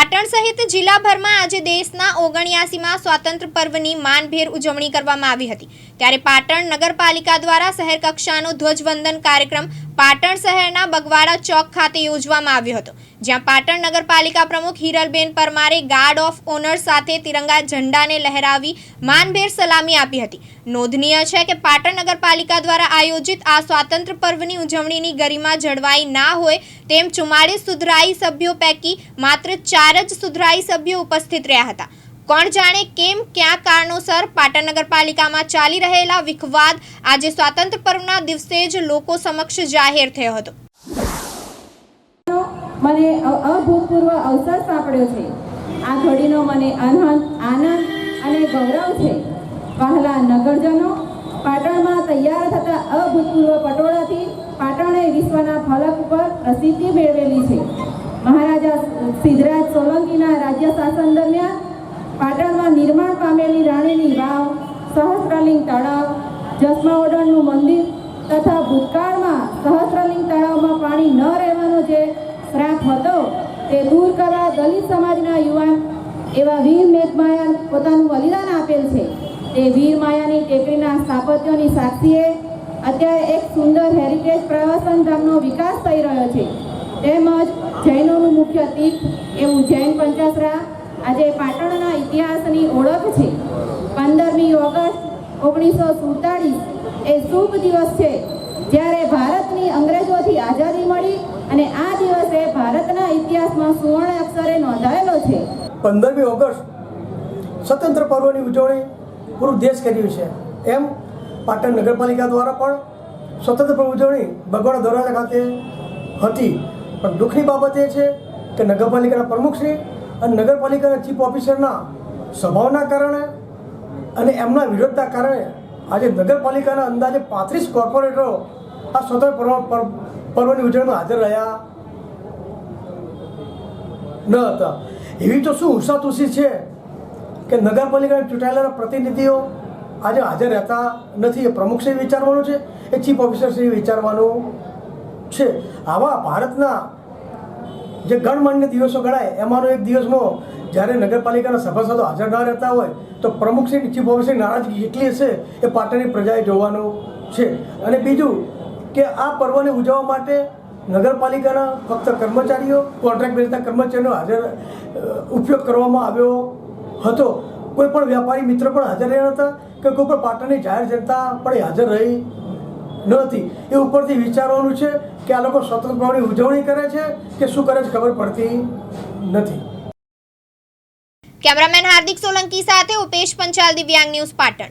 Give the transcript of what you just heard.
પાટણ સહિત જિલ્લાભરમાં આજે દેશના ઓગણ્યાસીમાં સ્વાતંત્ર્ય પર્વની માનભેર ઉજવણી કરવામાં આવી હતી. ત્યારે પાટણ નગરપાલિકા દ્વારા શહેર કક્ષાનો ધ્વજવંદન કાર્યક્રમ પાટણ શહેરના બગવાડા ચોક ખાતે યોજવામાં આવ્યો હતો. જ્યાં પાટણ નગરપાલિકા પ્રમુખ હિરલબેન પરમારે ગાર્ડ ઓફ ઓનર સાથે તિરંગા ઝંડાને લહેરાવી માનભેર સલામી આપી હતી. નોંધનીય છે કે પાટણ નગરપાલિકા દ્વારા આયોજિત આ સ્વાતંત્ર્ય પર્વની ઉજવણીની ગરિમા જળવાઈ ના હોય તેમ ચુમ્માળીસ સુધરાઈ સભ્યો પૈકી માત્ર ચાર જ સુધરાઈ સભ્યો ઉપસ્થિત રહ્યા હતા. કોણ જાણે કેમ, ક્યાં કારણોસર પાટણ નગરપાલિકામાં ચાલી રહેલા વિખવાદ આજે સ્વાતંત્ર્ય પર્વના દિવસે જ લોકો સમક્ષ જાહેર થયો હતો. મને અભૂતપૂર્વ અવસર સાંપડ્યો છે. આ ઘડીનો મને આનંદ આનંદ અને ગૌરવ છે. વહાલા નગરજનો પાટણમાં તૈયાર થતા અભૂતપૂર્વ પટોળાથી પાટણે વિશ્વના ફલક ઉપર પ્રસિદ્ધિ મેળવેલી છે. સોલંકીના રાજ્ય શાસન દરમિયાન પાટણમાં નિર્માણ પામેલી રાણીની વાવ, સહસ્ત્રલિંગ તળાવ જસમાઓડણનું મંદિર તથા ભૂતકાળમાં સહસ્ત્રલિંગ તળાવમાં પાણી ન રહેવાનો જે શ્રાપ હતો તે દૂર કરવા દલિત સમાજના યુવાન એવા વીર મેઘમાયા પોતાનું બલિદાન આપેલ છે. તે વીર માયાની ટેકરીના સ્થાપત્યોની સાક્ષીએ અત્યારે એક સુંદર હેરિટેજ પ્રવાસન ધામનો વિકાસ થઈ રહ્યો છે. તેમજ મુખ્ય તીર્થ એવું જૈન પંચાસરા. આજે પાટણના ઇતિહાસની ઓળખ છે. પંદરમી ઓગસ્ટ ઓગણીસો સુડતાળીસ એ શુભ દિવસ છે. જ્યારે ભારતની અંગ્રેજોથી આઝાદી મળી અને આ દિવસે ભારતના ઇતિહાસમાં સુવર્ણ અક્ષરે નોંધાયેલો છે. પંદરમી ઓગસ્ટ સ્વતંત્ર પર્વની ઉજવણી પૂરું દેશ કર્યું છે. એમ પાટણ નગરપાલિકા દ્વારા પણ સ્વતંત્ર પર્વ ઉજવણી બગોડા દરવાજા ખાતે હતી. પણ દુઃખની બાબત એ છે કે નગરપાલિકાના પ્રમુખશ્રી અને નગરપાલિકાના ચીફ ઓફિસરના સ્વભાવના કારણે અને એમના વિરોધના કારણે આજે નગરપાલિકાના અંદાજે પાંત્રીસ કોર્પોરેટરો આ સ્વતંત્ર પર્વ પર્વ- પર્વની ઉજવણીમાં હાજર રહ્યા ન હતા. એવી તો શું હુસાતુસી છે કે નગરપાલિકાના ચૂંટાયેલા પ્રતિનિધિઓ આજે હાજર રહેતા નથી એ પ્રમુખશ્રી વિચારવાનું છે, એ ચીફ ઓફિસરશ્રી વિચારવાનું છે. આવા ભારતના જે ગણમાન્ય દિવસો ગણાય, એમાંનો એક દિવસમાં જ્યારે નગરપાલિકાના સભાસદો હાજર ના રહેતા હોય, તો પ્રમુખ શ્રી ચીફ ઓફિસરની નારાજગી એટલી હશે એ પાટણની પ્રજાએ જોવાનું છે. અને બીજું કે આ પર્વને ઉજવવા માટે નગરપાલિકાના ફક્ત કર્મચારીઓ, કોન્ટ્રાક્ટ બેઝના કર્મચારીઓનો હાજર ઉપયોગ કરવામાં આવ્યો હતો. કોઈ પણ વ્યાપારી મિત્ર પણ હાજર રહ્યા હતા કે કોઈ પણ પાટણની જાહેર જનતા પણ હાજર રહી ન હતી એ ઉપરથી વિચારવાનું છે કે આ લોકો સ્વતંત્ર ઉજવણી કરે છે કે શું કરે છે ખબર પડતી નથી. કેમેરામેન હાર્દિક સોલંકી સાથે ઉપેશ પંચાલ દિવ્યાંગ ન્યૂઝ પાટણ.